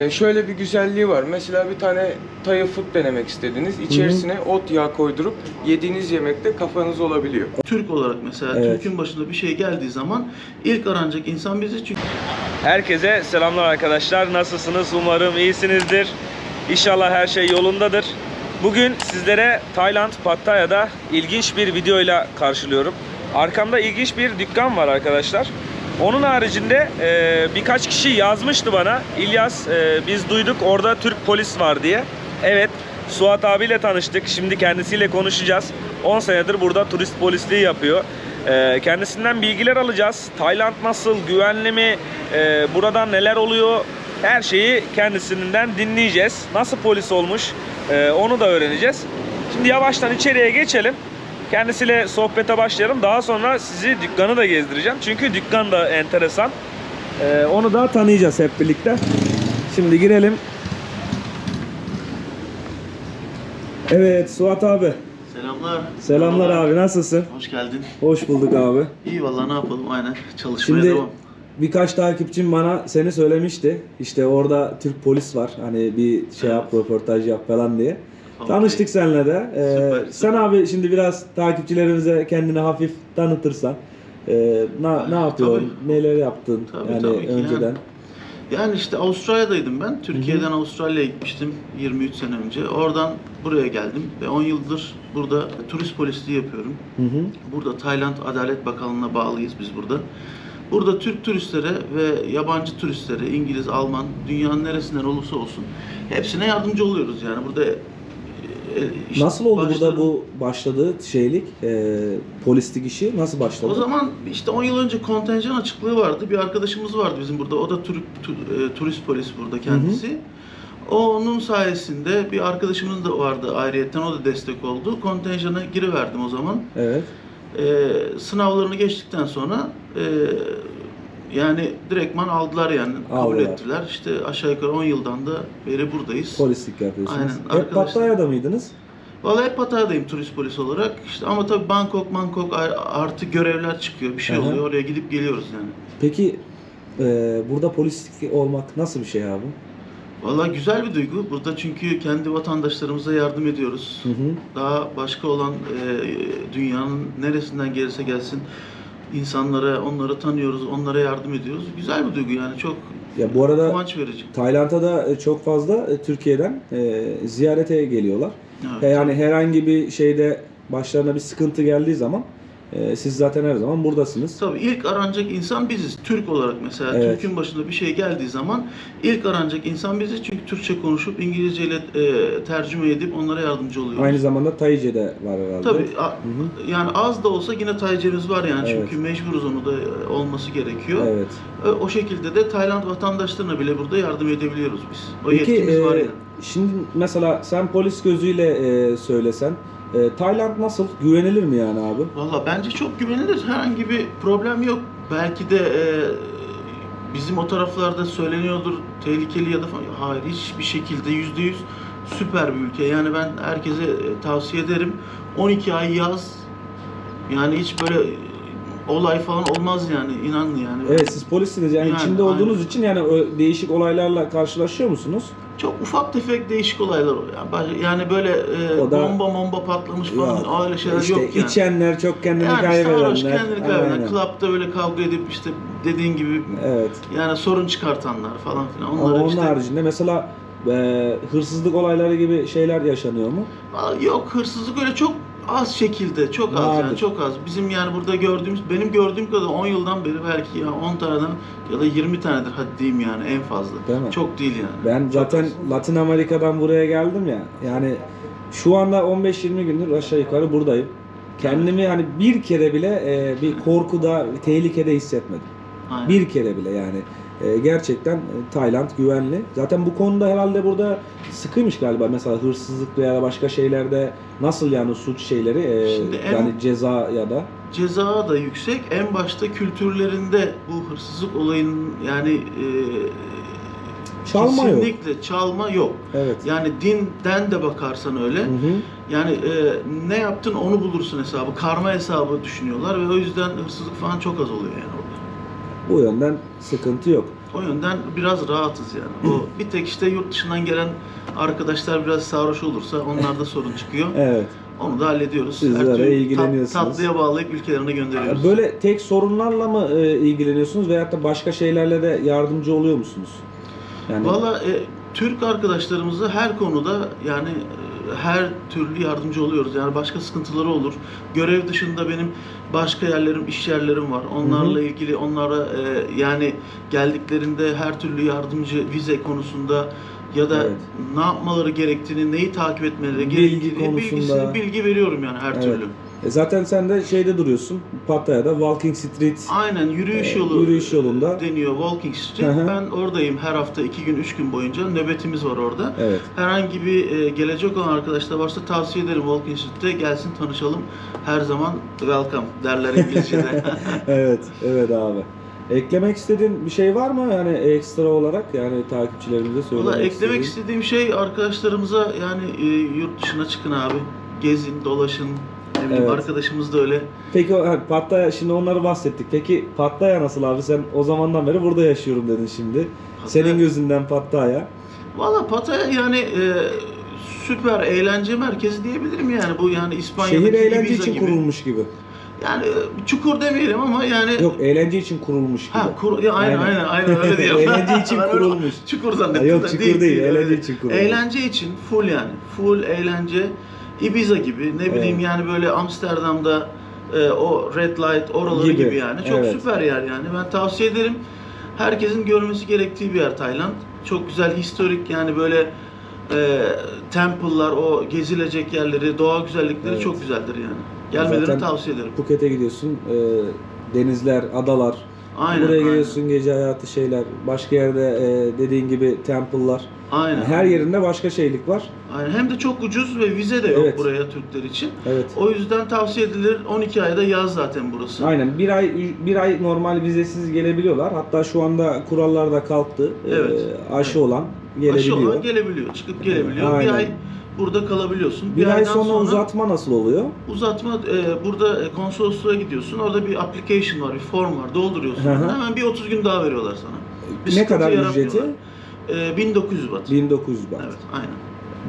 E, Şöyle bir güzelliği var. Mesela bir tane Thai food denemek istediniz. İçerisine ot yağı koydurup yediğiniz yemekte kafanız olabiliyor. Türk olarak mesela Evet. Türk'ün başına bir şey geldiği zaman ilk aranacak insan biziz çünkü Herkese selamlar arkadaşlar. Nasılsınız? Umarım iyisinizdir. İnşallah her şey yolundadır. Bugün sizlere Tayland Pattaya'da ilginç bir videoyla karşılıyorum. Arkamda ilginç bir dükkan var arkadaşlar. Onun haricinde e, birkaç kişi yazmıştı bana. İlyas e, biz duyduk orada Türk polis var diye. Evet Suat abiyle tanıştık. Şimdi kendisiyle konuşacağız. 10 senedir burada turist polisliği yapıyor. Ee, kendisinden bilgiler alacağız. Tayland nasıl, güvenli mi, Ee, buradan neler oluyor, her şeyi kendisinden dinleyeceğiz. Nasıl polis olmuş ee, onu da öğreneceğiz. Şimdi yavaştan içeriye geçelim. Kendisiyle sohbete başlayalım. Daha sonra sizi dükkanı da gezdireceğim. Çünkü dükkan da enteresan. Ee, onu da tanıyacağız hep birlikte. Şimdi girelim. Evet Suat abi. selamlar. Selamlar abi nasılsın? Hoş geldin. Hoş bulduk abi. İyi vallahi ne yapalım aynen çalışmaya Şimdi devam. birkaç takipçim bana seni söylemişti. İşte orada Türk polis var. Hani bir şey yap, röportaj yap falan diye. Tanıştık seninle de. Ee, Süper, sen süper. abi şimdi biraz takipçilerimize kendini hafif tanıtırsan. Ee, na, ne yapıyorsun? Neler yaptın? Tabii, yani tabii ki. önceden. Yani işte Avustralya'daydım ben. Türkiye'den Avustralya'ya gitmiştim 23 sene önce. Oradan buraya geldim ve 10 yıldır burada turist polisliği yapıyorum. Hı hı. Burada Tayland Adalet Bakanlığı'na bağlıyız biz burada. Burada Türk turistlere ve yabancı turistlere, İngiliz, Alman, dünyanın neresinden olursa olsun hepsine yardımcı oluyoruz yani. Burada işte Nasıl oldu burada başladı- bu başladı şeylik, e, polislik işi nasıl başladı? O zaman işte 10 yıl önce kontenjan açıklığı vardı. Bir arkadaşımız vardı bizim burada. O da tur, tu- e, turist polis burada kendisi. Onun sayesinde bir arkadaşımız da vardı ayrıyetten. O da destek oldu. Kontenjana giriverdim o zaman. Evet. Ee, sınavlarını geçtikten sonra e, yani direktman aldılar yani. Kabul Aldılar. ettiler. İşte aşağı yukarı 10 yıldan da beri buradayız. Polislik yapıyorsunuz. Aynen, Hep arkadaşlar. Pattaya'da mıydınız? Vallahi hep Pattaya'dayım turist polis olarak. İşte ama tabii Bangkok, Bangkok artı görevler çıkıyor. Bir şey Aha. oluyor. Oraya gidip geliyoruz yani. Peki e, burada polislik olmak nasıl bir şey abi? Vallahi güzel bir duygu. Burada çünkü kendi vatandaşlarımıza yardım ediyoruz. Hı hı. Daha başka olan e, dünyanın neresinden gelirse gelsin insanlara, onları tanıyoruz, onlara yardım ediyoruz. Güzel bir duygu yani çok Ya bu arada kıvanç verici. Tayland'a da e, çok fazla e, Türkiye'den e, ziyarete geliyorlar. Evet. E, Yani herhangi bir şeyde başlarına bir sıkıntı geldiği zaman e, siz zaten her zaman buradasınız. Tabii ilk aranacak insan biziz. Türk olarak mesela Evet. Türk'ün başına bir şey geldiği zaman ilk aranacak insan biziz. Çünkü Türkçe konuşup İngilizce ile e, tercüme edip onlara yardımcı oluyoruz. Aynı zamanda Tayce de var herhalde. Tabii a- yani az da olsa yine Taycemiz var yani Evet. çünkü mecburuz onu da e, olması gerekiyor. Evet. E, O şekilde de Tayland vatandaşlarına bile burada yardım edebiliyoruz biz. O Peki yetkimiz e, var yani. şimdi mesela sen polis gözüyle e, söylesen e, Tayland nasıl? Güvenilir mi yani abi? Valla bence çok güvenilir. Herhangi bir problem yok. Belki de e, bizim o taraflarda söyleniyordur tehlikeli ya da falan. Hayır hiçbir şekilde yüzde yüz süper bir ülke. Yani ben herkese e, tavsiye ederim. 12 ay yaz. Yani hiç böyle e, olay falan olmaz yani. inan yani. Evet siz polissiniz yani, Yani, içinde olduğunuz aynen. için yani değişik olaylarla karşılaşıyor musunuz? Çok ufak tefek değişik olaylar oluyor. Yani, böyle e, da- bomba bomba patlamış falan Yok. öyle şeyler işte yok yani. içenler çok kendini yani kaybedenler. sarhoş kendini kaybeden, klapta böyle kavga edip işte dediğin gibi Evet. yani sorun çıkartanlar falan filan. Ama Onları onun işte haricinde mesela e, hırsızlık olayları gibi şeyler yaşanıyor mu? Yok hırsızlık öyle çok az şekilde, çok az Vardır. yani çok az. Bizim yani burada gördüğümüz, benim gördüğüm kadar 10 yıldan beri belki ya 10 taneden ya da 20 tanedir hadi diyeyim yani en fazla. Değil mi? Çok değil yani. Ben Çok zaten az. Latin Amerika'dan buraya geldim ya. Yani şu anda 15-20 gündür aşağı yukarı buradayım. Kendimi hani bir kere bile e, bir korkuda, tehlikede hissetmedim. Aynen. Bir kere bile yani. E, gerçekten e, Tayland güvenli. Zaten bu konuda herhalde burada sıkıymış galiba. Mesela hırsızlık veya başka şeylerde nasıl yani suç şeyleri e, Şimdi en- yani ceza ya da Ceza da yüksek. En başta kültürlerinde bu hırsızlık olayının yani e, Çalma yok. kesinlikle çalma yok. evet. Yani dinden de bakarsan öyle. Hı hı. Yani e, ne yaptın onu bulursun hesabı. Karma hesabı düşünüyorlar ve o yüzden hırsızlık falan çok az oluyor yani Bu yönden sıkıntı yok. O yönden biraz rahatız yani. O bir tek işte yurt dışından gelen arkadaşlar biraz sarhoş olursa onlarda sorun çıkıyor. Evet. Onu da hallediyoruz. Siz Her de türlü ilgileniyorsunuz. tat- tatlıya bağlayıp ülkelerine gönderiyoruz. Böyle tek sorunlarla mı e, ilgileniyorsunuz veyahut da başka şeylerle de yardımcı oluyor musunuz? Yani Valla e, Türk arkadaşlarımıza her konuda yani e, her türlü yardımcı oluyoruz. Yani başka sıkıntıları olur. Görev dışında benim başka yerlerim, iş yerlerim var. Onlarla ilgili onlara e, yani geldiklerinde her türlü yardımcı vize konusunda ya da Evet. ne yapmaları gerektiğini, neyi takip etmeleri Bilgi gerektiğini konusunda. bilgisini bilgi veriyorum yani her Evet. türlü. E, zaten sen de şeyde duruyorsun. Pattaya'da Walking Street Aynen yürüyüş e, yolu yürüyüş yolunda. deniyor Walking Street. Hı hı. Ben oradayım her hafta iki gün, üç gün boyunca nöbetimiz var orada. Evet. Herhangi bir e, gelecek olan arkadaşlar varsa tavsiye ederim Walking Street'te gelsin tanışalım. Her zaman welcome derler İngilizce'de. evet, evet abi. Eklemek istediğin bir şey var mı yani ekstra olarak yani takipçilerimize söylemek Valla eklemek istediğin? istediğim şey arkadaşlarımıza yani e, yurt dışına çıkın abi. Gezin, dolaşın. Ne bileyim Evet. arkadaşımız da öyle. Peki o- ha, Pattaya şimdi onları bahsettik. Peki Pattaya nasıl abi? Sen o zamandan beri burada yaşıyorum dedin şimdi. Senin gözünden Pattaya. Valla Pattaya yani e, süper eğlence merkezi diyebilirim yani. Bu yani İspanya'daki Şehir eğlence Ibiza için gibi. kurulmuş gibi. Yani e, çukur demeyelim ama yani Yok eğlence için kurulmuş gibi. Ha, kur, ya, aynen, aynen aynen öyle diyorum. Eğlence için Ben öyle kurulmuş. Çukur zannettim. Ha, yok, de. çukur değil, eğlence için kurulmuş. Eğlence için full yani. Full eğlence. Ibiza gibi ne bileyim Evet. yani böyle Amsterdam'da e, o red light oraları Gibi, gibi, yani. Çok evet. süper yer yani. Ben tavsiye ederim. Herkesin görmesi gerektiği bir yer Tayland. Çok güzel historik yani böyle e, temple'lar, o gezilecek yerleri, doğa güzellikleri Evet. çok güzeldir yani. Gelmelerini Zaten tavsiye ederim. Phuket'e gidiyorsun. e, denizler, adalar. Aynen. Buraya aynen. geliyorsun gece hayatı şeyler. Başka yerde e, dediğin gibi temple'lar. Aynen. Her yerinde başka şeylik var. Aynen. Hem de çok ucuz ve vize de yok Evet. buraya Türkler için. Evet. O yüzden tavsiye edilir. 12 ayda yaz zaten burası. Aynen bir ay bir ay normal vizesiz gelebiliyorlar. Hatta şu anda kurallar da kalktı. E, Evet. aşı Evet. olan Aşı gelebiliyor. olan gelebiliyor. Çıkıp gelebiliyor. Aynen. Bir ay burada kalabiliyorsun. bir ay aydan sonra, uzatma nasıl oluyor? Uzatma e, burada e, konsolosluğa gidiyorsun. Orada bir application var, bir form var. Dolduruyorsun. Hı hı. Hemen bir 30 gün daha veriyorlar sana. Bir ne kadar ücreti? E, 1900 baht. 1900 baht. Evet, aynen.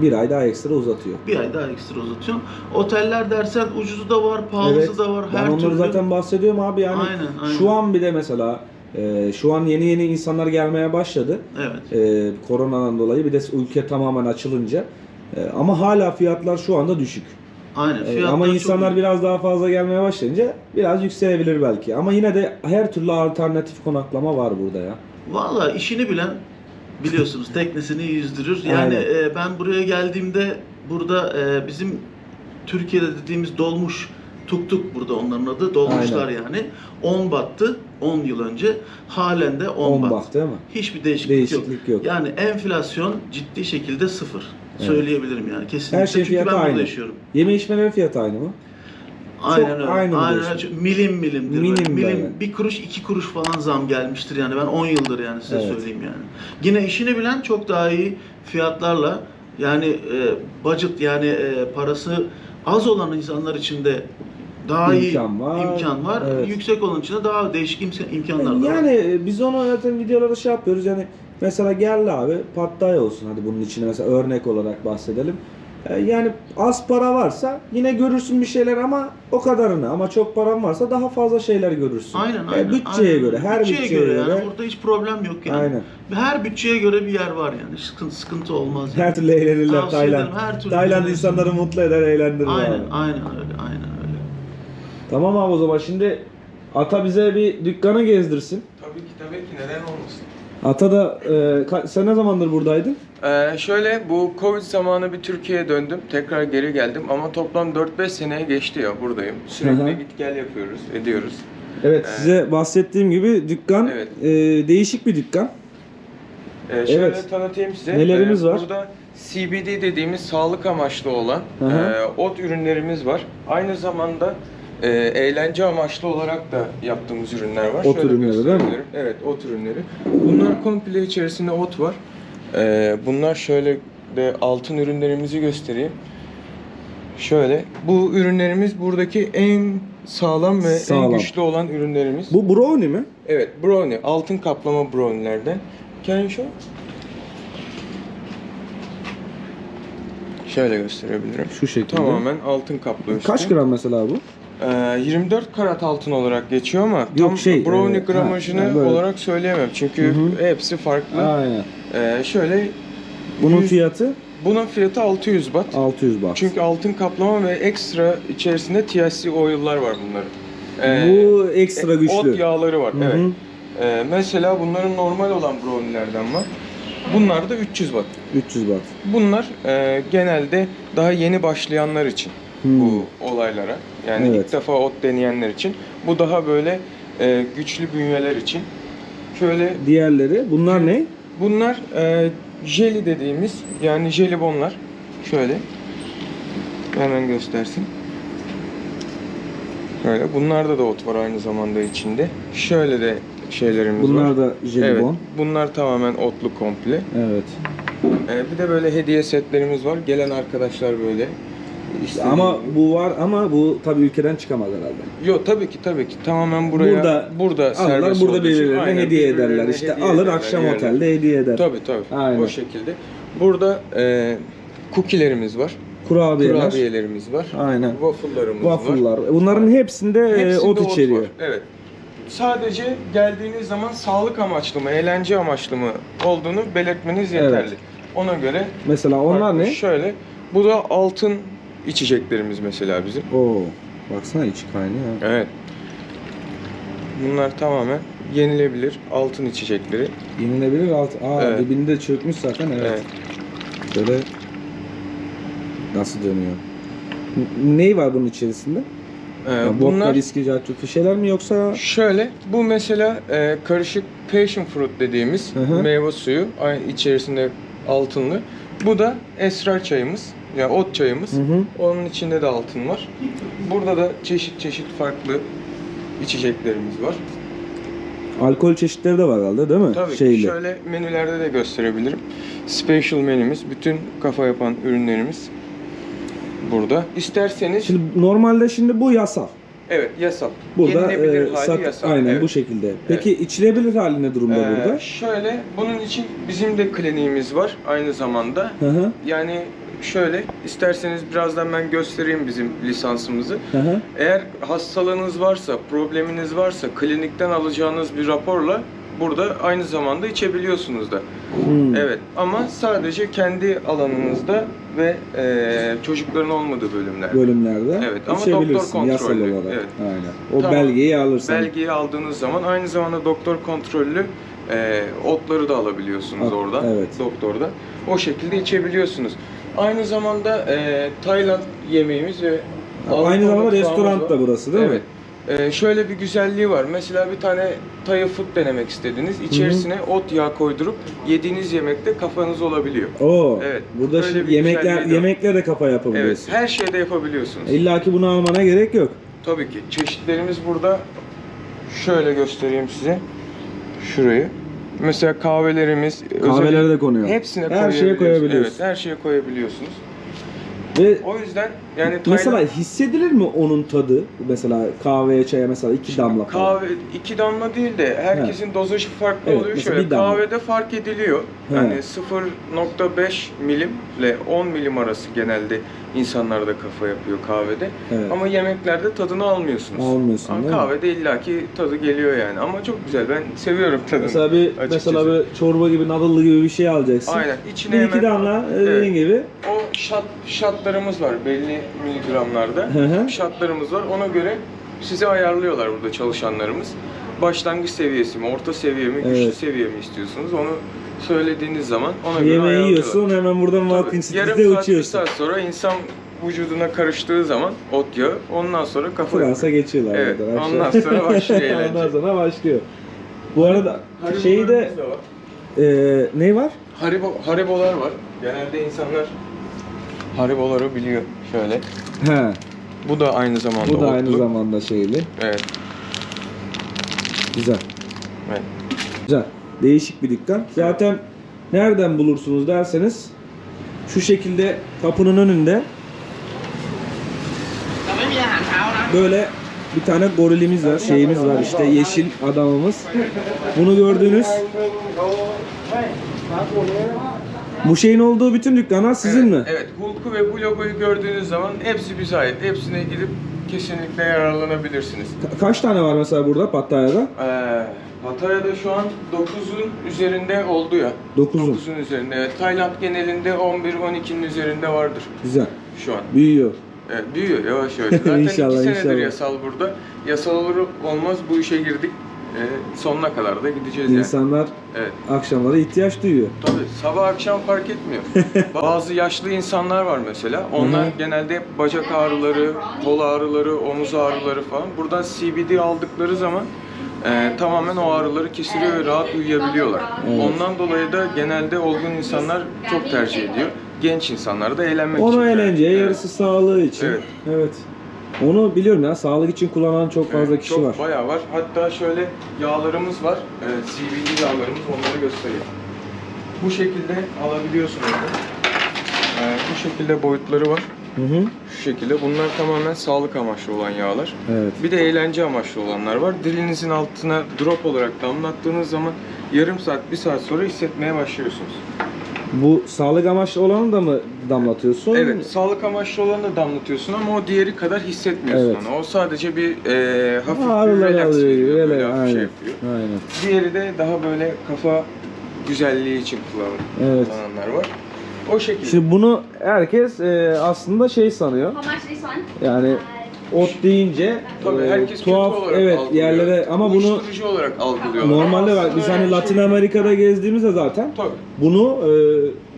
Bir ay daha ekstra uzatıyor. Bir ay daha ekstra uzatıyorsun. Oteller dersen ucuzu da var, pahalısı Evet. da var. Ben Her onları türlü. zaten bahsediyorum abi yani. Aynen, aynen. Şu an bir de mesela e, şu an yeni yeni insanlar gelmeye başladı. Evet. E, koronadan dolayı bir de ülke tamamen açılınca. E, ama hala fiyatlar şu anda düşük. Aynen. E, ama çok insanlar iyi. biraz daha fazla gelmeye başlayınca biraz yükselebilir belki. Ama yine de her türlü alternatif konaklama var burada ya. Valla işini bilen biliyorsunuz teknesini yüzdürür. Yani Aynen. e, ben buraya geldiğimde burada e, bizim Türkiye'de dediğimiz dolmuş tuk tuk burada onların adı dolmuşlar Aynen. yani. 10 battı 10 yıl önce. Halen de 10, 10 bat. baht değil mi? Hiçbir değişiklik, Değişiklik yok. Yani enflasyon ciddi şekilde sıfır. Evet. Söyleyebilirim yani kesinlikle. Her şey Çünkü ben burada aynı. yaşıyorum. Yeme içmelerin fiyatı aynı mı? Aynen öyle. aynı Aynen öyle. Milim milimdir. Milim böyle. milim bir kuruş iki kuruş falan zam gelmiştir yani ben 10 yıldır yani size Evet. söyleyeyim yani. Yine işini bilen çok daha iyi fiyatlarla yani e, budget yani e, parası az olan insanlar için de daha İmkan iyi var. imkan var. Evet. Yüksek olan için de daha değişik imkan- imkanlar da var. Yani e, biz onu zaten videolarda şey yapıyoruz yani mesela gel abi Pattaya olsun hadi bunun içine mesela örnek olarak bahsedelim. E, Yani az para varsa yine görürsün bir şeyler ama o kadarını ama çok paran varsa daha fazla şeyler görürsün. Aynen E, aynen. bütçeye aynen. göre her bütçeye, göre. yani burada hiç problem yok yani. Aynen. Her bütçeye göre bir yer var yani. Sıkıntı, sıkıntı olmaz. Yani. Her türlü eğlenirler Tavsiye Tayland. ederim, her türlü Tayland eğlenirsin. insanları mutlu eder, eğlendirir Aynen, abi. aynen öyle, aynen. Tamam abi o zaman şimdi Ata bize bir dükkanı gezdirsin. Tabii ki tabii ki neden olmasın. Ata da e, sen ne zamandır buradaydın? Ee, şöyle bu Covid zamanı bir Türkiye'ye döndüm. Tekrar geri geldim ama toplam 4-5 seneye geçti ya buradayım. Sürekli git gel yapıyoruz, ediyoruz. Evet Ee, size bahsettiğim gibi dükkan Evet. e, değişik bir dükkan. Ee, şöyle Evet. tanıtayım size. Nelerimiz Ee, var? Burada CBD dediğimiz sağlık amaçlı olan e, ot ürünlerimiz var. Aynı zamanda e, eğlence amaçlı olarak da yaptığımız ürünler var. Ot Şöyle ürünleri değil mi? Evet, ot ürünleri. Bunlar komple içerisinde ot var. Ee, bunlar şöyle de altın ürünlerimizi göstereyim. Şöyle bu ürünlerimiz buradaki en sağlam ve Sağlam. en güçlü olan ürünlerimiz. Bu brownie mi? Evet, brownie, altın kaplama brownie'lerden. Can you show? Şöyle gösterebilirim. Şu şekilde. Tamamen altın kaplı üstü. Kaç gram mesela bu? Ee, 24 karat altın olarak geçiyor ama Yok, tam şey, brownie e, gramajını ha, böyle. olarak söyleyemem. Çünkü Hı hı. hepsi farklı. Aynen. Ee, şöyle Bunun yüz- fiyatı bunun fiyatı 600 baht. 600 baht. Çünkü altın kaplama ve ekstra içerisinde THC oil'lar var bunların. Ee, bu ekstra güçlü. Ot yağları var. Hı hı. Evet. Ee, mesela bunların normal olan brownie'lerden var. Bunlar da 300 watt. 300 baht. Bunlar e, genelde daha yeni başlayanlar için Hmm. bu olaylara. Yani Evet. ilk defa ot deneyenler için. Bu daha böyle e, güçlü bünyeler için. Şöyle Diğerleri bunlar ne? bunlar e, jeli dediğimiz yani jelibonlar. Şöyle hemen göstersin. Böyle bunlarda da ot var aynı zamanda içinde. Şöyle de şeylerimiz var. Bunlar da Evet, jelibon. bunlar tamamen otlu komple. Evet. Ee, bir de böyle hediye setlerimiz var. Gelen arkadaşlar böyle. istediği Ama bu var ama bu tabii ülkeden çıkamaz herhalde. Yok tabii ki tabii ki tamamen buraya Burada burada Alırlar burada birbirlerine aynen, hediye ederler. İşte hediye alır ederler, akşam yerler. otelde hediye eder. Tabii tabii. Aynen. O şekilde. Burada e, cookie'lerimiz var. Kurabiyeler. Kurabiyelerimiz var. Aynen. Waffle'larımız var. Waffle'lar. Bunların hepsinde, e, Hepsinde ot içeriyor. var, Evet. Sadece geldiğiniz zaman sağlık amaçlı mı, eğlence amaçlı mı olduğunu belirtmeniz Evet. Ona göre Mesela onlar ne? Şöyle. Bu da altın içeceklerimiz mesela bizim. Oo. Baksana içi kaynıyor. Evet. Bunlar tamamen yenilebilir altın içecekleri. Yenilebilir alt. Aa Evet. dibini de çökmüş zaten evet. Evet. Böyle nasıl dönüyor? N- Ney var bunun içerisinde? Ee, Ya, vodka, bunlar viski, cartçuk bir şeyler mi yoksa? şöyle bu mesela e, karışık passion fruit dediğimiz Hı hı. meyve suyu aynı içerisinde altınlı. Bu da esrar çayımız. Yani ot çayımız. Hı hı. Onun içinde de altın var. Burada da çeşit çeşit farklı içeceklerimiz var. Alkol çeşitleri de var herhalde değil mi? Tabii. Şeyli. şöyle menülerde de gösterebilirim. Special menümüz, bütün kafa yapan ürünlerimiz burada. İsterseniz Şimdi normalde şimdi bu yasal. Evet yasal. Burada e, hali sat, aynen evet. bu şekilde. Peki içilebilir hali ne durumda Ee, burada? Şöyle bunun için bizim de kliniğimiz var aynı zamanda. Hı hı. Yani şöyle isterseniz birazdan ben göstereyim bizim lisansımızı. Hı hı. Eğer hastalığınız varsa, probleminiz varsa klinikten alacağınız bir raporla burada aynı zamanda içebiliyorsunuz da. Hmm. Evet ama sadece kendi alanınızda ve e, çocukların olmadığı bölümler. Bölümlerde Evet, ama doktor yasal kontrollü. olarak. Evet. Aynen. O Tamam. belgeyi alırsan. Belgeyi aldığınız zaman aynı zamanda doktor kontrollü e, otları da alabiliyorsunuz At- oradan. evet. Doktorda. O şekilde içebiliyorsunuz. Aynı zamanda e, Tayland yemeğimiz ve Aynı zamanda restoran da burası değil mi? evet. E, şöyle bir güzelliği var. Mesela bir tane Thai food denemek istediniz. İçerisine ot yağı koydurup yediğiniz yemekte kafanız olabiliyor. Oo. Evet, Burada böyle şimdi bir yemekler güzelliği de var. yemekle de kafa Evet, yapabiliyorsun. her şeyde yapabiliyorsunuz. İlla ki bunu almana gerek yok. Tabii ki. Çeşitlerimiz burada. Şöyle göstereyim size. Şurayı. Mesela kahvelerimiz. Kahvelere özellikle de konuyor. Hepsine Her şeye koyabiliyorsunuz. koyabiliyorsun. Evet, her şeye koyabiliyorsunuz. Ve O yüzden yani mesela Tayland- hissedilir mi onun tadı? Mesela kahveye, çaya mesela iki damla falan. kahve iki damla değil de herkesin dozajı farklı Evet, oluyor. mesela Şöyle bir damla. kahvede fark ediliyor. He. Yani 0.5 milimle 10 milim arası genelde insanlarda kafa yapıyor kahvede. Evet. Ama yemeklerde tadını almıyorsunuz. Almıyorsun, Ama değil mi? kahvede illaki tadı geliyor yani. Ama çok güzel. Ben seviyorum tadını. Mesela bir açıkçası. mesela bir çorba gibi, nadıllı gibi bir şey alacaksın. Aynen. İçine Bir iki hemen- damla e, Evet. dediğin gibi. O şat, şatlarımız var belli miligramlarda. Hı hı. Şatlarımız var. Ona göre size ayarlıyorlar burada çalışanlarımız. Başlangıç seviyesi mi, orta seviye mi, güçlü Evet. seviye mi istiyorsunuz? Onu söylediğiniz zaman ona göre Yemeği ayarlıyorlar. yiyorsun hemen buradan Tabii, Walking City'de Yarım saat, bir uçuyorsun. saat sonra insan vücuduna karıştığı zaman ot yağı, ondan sonra kafa Fransa yapıyor. geçiyorlar. Evet, buradan aşağı. ondan sonra başlıyor eğlence. ondan sonra başlıyor. Bu arada şeyi de Haribolarımız da var. e, ne var? Haribo, haribolar var. Genelde insanlar hariboları biliyor şöyle. He. Bu da aynı zamanda Bu da aynı otlu. zamanda şeyli. Evet. Güzel. evet. Güzel. Değişik bir dükkan. Zaten nereden bulursunuz derseniz şu şekilde kapının önünde böyle bir tane gorilimiz var, şeyimiz var işte yeşil adamımız. Bunu gördüğünüz bu şeyin olduğu bütün dükkanlar sizin mi? Evet. Hulk'u ve bu logoyu gördüğünüz zaman hepsi bize ait. Hepsine gidip kesinlikle yararlanabilirsiniz. Ka- kaç tane var mesela burada Pattaya'da? Ee, Pattaya'da şu an 9'un üzerinde oldu ya. Dokuzun. 9'un üzerinde. Evet. Tayland genelinde 11-12'nin üzerinde vardır Güzel. şu an. Büyüyor. Evet, büyüyor yavaş yavaş. Zaten İnşallah, iki senedir inşallah. yasal burada. Yasal olur olmaz bu işe girdik. Ee, sonuna kadar da gideceğiz yani. İnsanlar Evet. akşamları ihtiyaç duyuyor. Tabii sabah akşam fark etmiyor. Bazı yaşlı insanlar var mesela. Onlar genelde bacak ağrıları, kol ağrıları, omuz ağrıları falan. Buradan CBD aldıkları zaman e, tamamen o ağrıları kesiliyor ve rahat uyuyabiliyorlar. Evet. Ondan dolayı da genelde olgun insanlar çok tercih ediyor. Genç insanlar da eğlenmek için. Onu eğlenceye, Evet. yarısı sağlığı için. Evet. evet. Onu biliyorum ya, sağlık için kullanan çok fazla kişi çok var. Bayağı var. Hatta şöyle yağlarımız var. Evet, CBD yağlarımız onları göstereyim. Bu şekilde alabiliyorsunuz. Ee, bu şekilde boyutları var. Hı hı. Şu şekilde. Bunlar tamamen sağlık amaçlı olan yağlar. Evet. Bir de eğlence amaçlı olanlar var. Dilinizin altına drop olarak damlattığınız zaman yarım saat, bir saat sonra hissetmeye başlıyorsunuz. Bu sağlık amaçlı olanı da mı damlatıyorsun? Evet, sağlık amaçlı olanı da damlatıyorsun ama o diğeri kadar hissetmiyorsun Evet. onu. O sadece bir e, hafif bir Ağrıları relax alıyor, veriyor, böyle relax, hafif şey aynen. yapıyor. Aynen. Diğeri de daha böyle kafa güzelliği için kullan- Evet. kullananlar var. O şekilde. Şimdi bunu herkes e, aslında şey sanıyor. How much this one? Yani ot deyince Tabii e, herkes tuhaf kötü olarak evet algılıyor. yerlere ama bunu Uyuşturucu olarak algılıyorlar. normalde bak biz hani Latin şey- Amerika'da gezdiğimizde zaten Tabii. bunu e,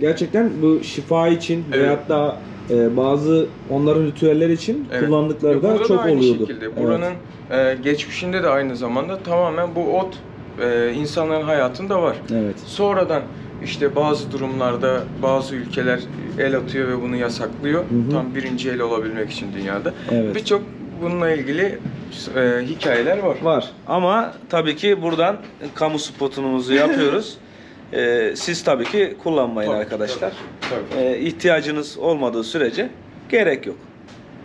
gerçekten bu şifa için Evet. veyahut da e, bazı onların ritüeller için Evet. kullandıkları da burada çok aynı oluyordu. şekilde. Evet. Buranın e, geçmişinde de aynı zamanda tamamen bu ot e, insanların hayatında var. Evet. Sonradan işte bazı durumlarda bazı ülkeler el atıyor ve bunu yasaklıyor. hı. Tam birinci el olabilmek için dünyada. Evet. Birçok bununla ilgili e, hikayeler var. Var. Ama tabii ki buradan kamu spotumuzu yapıyoruz. Ee, siz tabii ki kullanmayın Tabii, arkadaşlar. tabii, tabii. Ee, ihtiyacınız olmadığı sürece gerek yok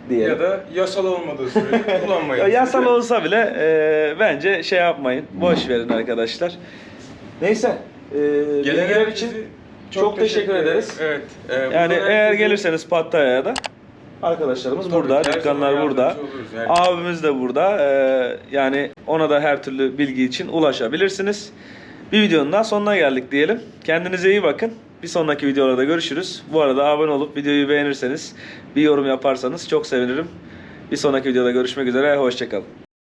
diyelim. Ya da yasal olmadığı sürece kullanmayın. Ya yasal olsa bile e, bence şey yapmayın. Boş verin arkadaşlar. Neyse. E, bilgiler için çok, teşekkür ederiz. Evet. e, Yani eğer gelirseniz Pattaya'ya da arkadaşlarımız Tabii, burada, dükkanlar burada. herkese. Abimiz de burada. Ee, yani ona da her türlü bilgi için ulaşabilirsiniz. Bir videonun daha sonuna geldik diyelim. Kendinize iyi bakın. Bir sonraki videolarda görüşürüz. Bu arada abone olup videoyu beğenirseniz, bir yorum yaparsanız çok sevinirim. Bir sonraki videoda görüşmek üzere. Hoşçakalın.